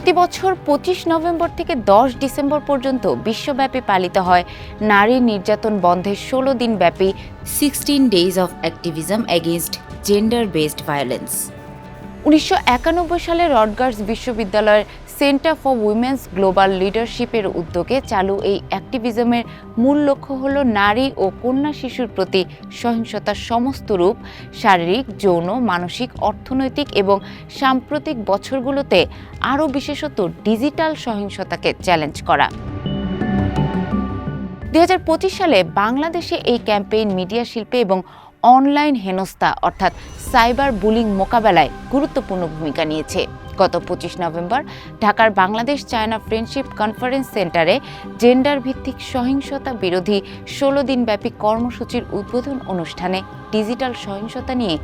প্রতি বছর পঁচিশ নভেম্বর থেকে দশ ডিসেম্বর পর্যন্ত বিশ্বব্যাপী পালিত হয় নারী নির্যাতন বন্ধের ষোলো দিন ব্যাপী sixteen days of activism against gender based violence. উনিশশো একানব্বই সালে রডগার্স বিশ্ববিদ্যালয়ের সেন্টার ফর উইমেন্স গ্লোবাল লিডারশিপের উদ্যোগে চালু এই অ্যাক্টিভিজমের মূল লক্ষ্য হল নারী ও কন্যা শিশুর প্রতি সহিংসতার সমস্ত রূপ, শারীরিক, যৌন, মানসিক, অর্থনৈতিক এবং সাম্প্রতিক বছরগুলোতে আরও বিশেষত ডিজিটাল সহিংসতাকে চ্যালেঞ্জ করা। দু হাজার পঁচিশ সালে বাংলাদেশে এই ক্যাম্পেইন মিডিয়া শিল্পে এবং অনলাইন হেনস্থা অর্থাৎ সাইবার বুলিং মোকাবেলায় গুরুত্বপূর্ণ ভূমিকা নিয়েছে। গত পঁচিশ নভেম্বর ঢাকার বাংলাদেশ চায়না ফ্রেন্ডশিপ কনফারেন্স সেন্টারে জেন্ডার ভিত্তিক সহিংসতা বিরোধী ষোলো দিনব্যাপী কর্মসূচির উদ্বোধন অনুষ্ঠানে ডিজিটাল সহিংসতা নিয়ে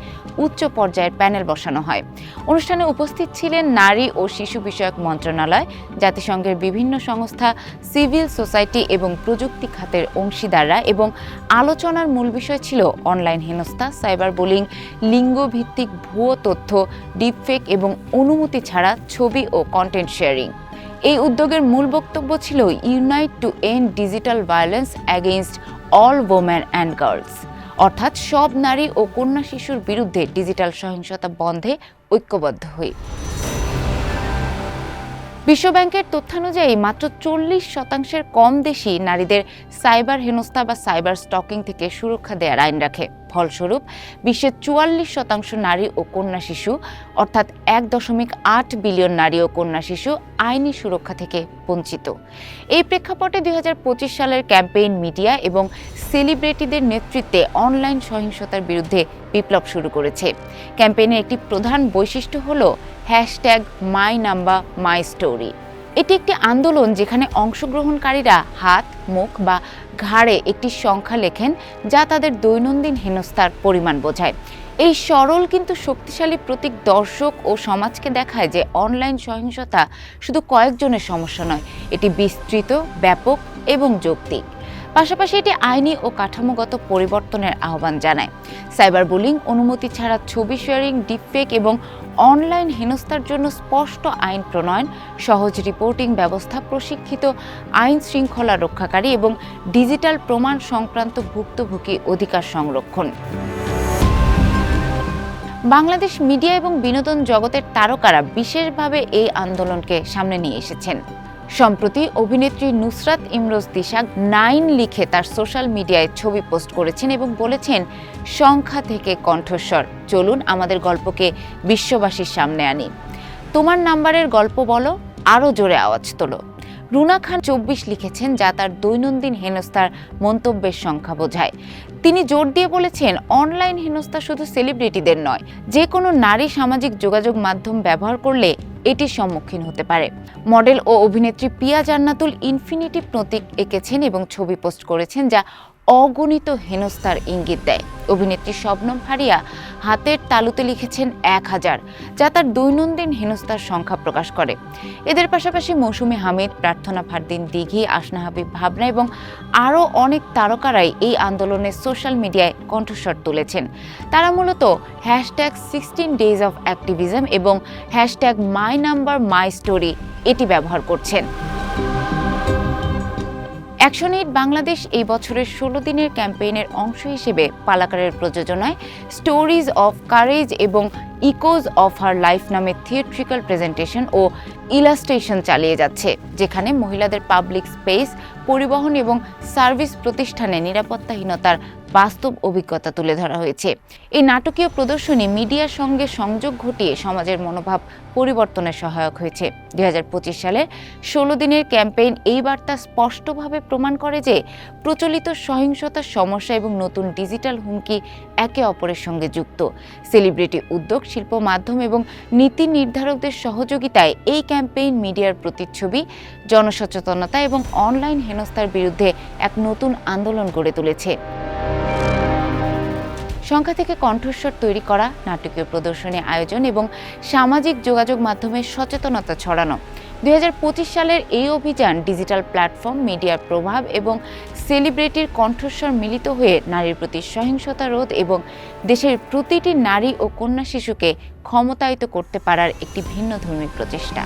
উচ্চ পর্যায়ের প্যানেল বসানো হয়। অনুষ্ঠানে উপস্থিত ছিলেন নারী ও শিশু বিষয়ক মন্ত্রণালয়, জাতিসংঘের বিভিন্ন সংস্থা, সিভিল সোসাইটি এবং প্রযুক্তি খাতের অংশীদাররা এবং আলোচনার মূল বিষয় ছিল অনলাইন হেনস্থা, সাইবার বুলিং, লিঙ্গভিত্তিক ভুয়ো তথ্য, ডিপফেক এবং অনুমতি ছাড়া ছবি ও কন্টেন্ট শেয়ারিং এই উদ্যোগের মূল বক্তব্য ছিল unite to end digital violence against all women and girls অর্থাৎ সব নারী ও কন্যা শিশুর বিরুদ্ধে ডিজিটাল সহিংসতা বন্ধে ঐক্যবদ্ধ হই বিশ্বব্যাংকের তথ্যানুযায়ী মাত্র চল্লিশ শতাংশের কম দেশি নারীদের সাইবার হেনস্থা বা সাইবার স্টকিং থেকে সুরক্ষা দেওয়ার আইন রাখে। ফলস্বরূপ বিশ্বের চুয়াল্লিশ শতাংশ নারী ও কন্যা শিশু, অর্থাৎ এক দশমিক আট বিলিয়ন নারী ও কন্যা শিশু আইনি সুরক্ষা থেকে বঞ্চিত। এই প্রেক্ষাপটে দুই হাজার পঁচিশ সালের ক্যাম্পেইন মিডিয়া এবং সেলিব্রিটিদের নেতৃত্বে অনলাইন সহিংসতার বিরুদ্ধে বিপ্লব শুরু করেছে। ক্যাম্পেইনের একটি প্রধান বৈশিষ্ট্য হল hashtag my number, my story. এটি একটি আন্দোলন যেখানে অংশগ্রহণকারীরা হাত, মুখ বা ঘাড়ে একটি সংখ্যা লেখেন যা তাদের দৈনন্দিন হেনস্থার পরিমাণ বোঝায়। এই সরল কিন্তু শক্তিশালী প্রতীক দর্শক ও সমাজকে দেখায় যে অনলাইন সহিংসতা শুধু কয়েকজনের সমস্যা নয়, এটি বিস্তৃত, ব্যাপক এবং যৌক্তিক। পাশাপাশি এটি আইনি ও কাঠামোগত পরিবর্তনের আহ্বান জানায়। সাইবার বুলিং অনুমতি ছাড়া ছবি শেয়ারিং, ডিপফেক এবং অনলাইন হেনস্থার জন্য স্পষ্ট আইন প্রণয়ন, সহজ রিপোর্টিং ব্যবস্থা প্রশিক্ষিত, আইন শৃঙ্খলা রক্ষাকারী এবং ডিজিটাল প্রমাণ সংক্রান্ত ভুক্তভোগী অধিকার সংরক্ষণ। বাংলাদেশ মিডিয়া এবং বিনোদন জগতের তারকারা বিশেষভাবে এই আন্দোলনকে সামনে নিয়ে এসেছেন। সম্প্রতি অভিনেত্রী নুসরাত ইমরোজ দিশাক নাইন লিখে তার সোশ্যাল মিডিয়ায় ছবি পোস্ট করেছেন এবং বলেছেন, সংখ্যা থেকে কণ্ঠস্বর। চলুন আমাদের গল্পকে বিশ্ববাসীর সামনে আনি। তোমার নাম্বারের গল্প বলো আরও জোরে আওয়াজ তোলো। রুনা খান চব্বিশ লিখেছেন, যা তার দৈনন্দিন হেনস্থার মন্তব্যের সংখ্যা বোঝায়। তিনি জোর দিয়ে বলেছেন, অনলাইন হেনস্থা শুধু সেলিব্রিটিদের নয় যে কোনো নারী সামাজিক যোগাযোগ মাধ্যম ব্যবহার করলে এটির সম্মুখীন হতে পারে। মডেল ও অভিনেত্রী পিয়া জান্নাতুল ইনফিনিটিভ প্রতীক এঁকেছেন এবং ছবি পোস্ট করেছেন যা অগণিত হেনস্থার ইঙ্গিত দেয়। অভিনেত্রী শবনম ফারিয়া হাতের তালুতে লিখেছেন এক হাজার, যা তার দৈনন্দিন হেনস্থার সংখ্যা প্রকাশ করে। এদের পাশাপাশি মৌসুমী হামিদ, প্রার্থনা ফারদিন দিঘি, আসনা হাবিব ভাবনা এবং আরও অনেক তারকারাই এই আন্দোলনে সোশ্যাল মিডিয়ায় কণ্ঠস্বর তুলেছেন। তারা মূলত hashtag sixteen days of activism এবং hashtag my number my story এটি ব্যবহার করছেন। অ্যাকশন এইড বাংলাদেশ এই বছরের ষোলো দিনের ক্যাম্পেইনের অংশ হিসেবে পালাকারের প্রযোজনায় স্টোরিজ অফ কারেজ এবং ইকোজ অফ হার লাইফ নামে থিয়েট্রিক্যাল প্রেজেন্টেশন ও ইলাস্ট্রেশন চালিয়ে যাচ্ছে, যেখানে মহিলাদের পাবলিক স্পেস, পরিবহন এবং সার্ভিস প্রতিষ্ঠানে নিরাপত্তাহীনতার বাস্তব অভিজ্ঞতা তুলে ধরা হয়েছে। এই নাটকীয় প্রদর্শনী মিডিয়ার সঙ্গে সংযোগ ঘটিয়ে সমাজের মনোভাব পরিবর্তনের সহায়ক হয়েছে। দু হাজার পঁচিশ সালের ষোলো দিনের ক্যাম্পেইন এই বার্তা স্পষ্টভাবে প্রমাণ করে যে প্রচলিত সহিংসতার সমস্যা এবং নতুন ডিজিটাল হুমকি একে অপরের সঙ্গে যুক্ত। সেলিব্রিটি উদ্যোগ, শিল্প মাধ্যম এবং নীতি নির্ধারকদের সহযোগিতায় এই ক্যাম্পেইন মিডিয়ার প্রতিচ্ছবি, জনসচেতনতা এবং অনলাইন হেনস্থার বিরুদ্ধে এক নতুন আন্দোলন গড়ে তুলেছে। সংখ্যা থেকে কণ্ঠস্বর তৈরি করা, নাটকীয় প্রদর্শনী আয়োজন এবং সামাজিক যোগাযোগ মাধ্যমে সচেতনতা ছড়ানো। দুই হাজার পঁচিশ সালের এই অভিযান ডিজিটাল প্ল্যাটফর্ম, মিডিয়ার প্রভাব এবং সেলিব্রিটির কণ্ঠস্বর মিলিত হয়ে নারীর প্রতি সহিংসতা রোধ এবং দেশের প্রতিটি নারী ও কন্যা শিশুকে ক্ষমতায়িত করতে পারার একটি ভিন্ন ধর্মী প্রচেষ্টা।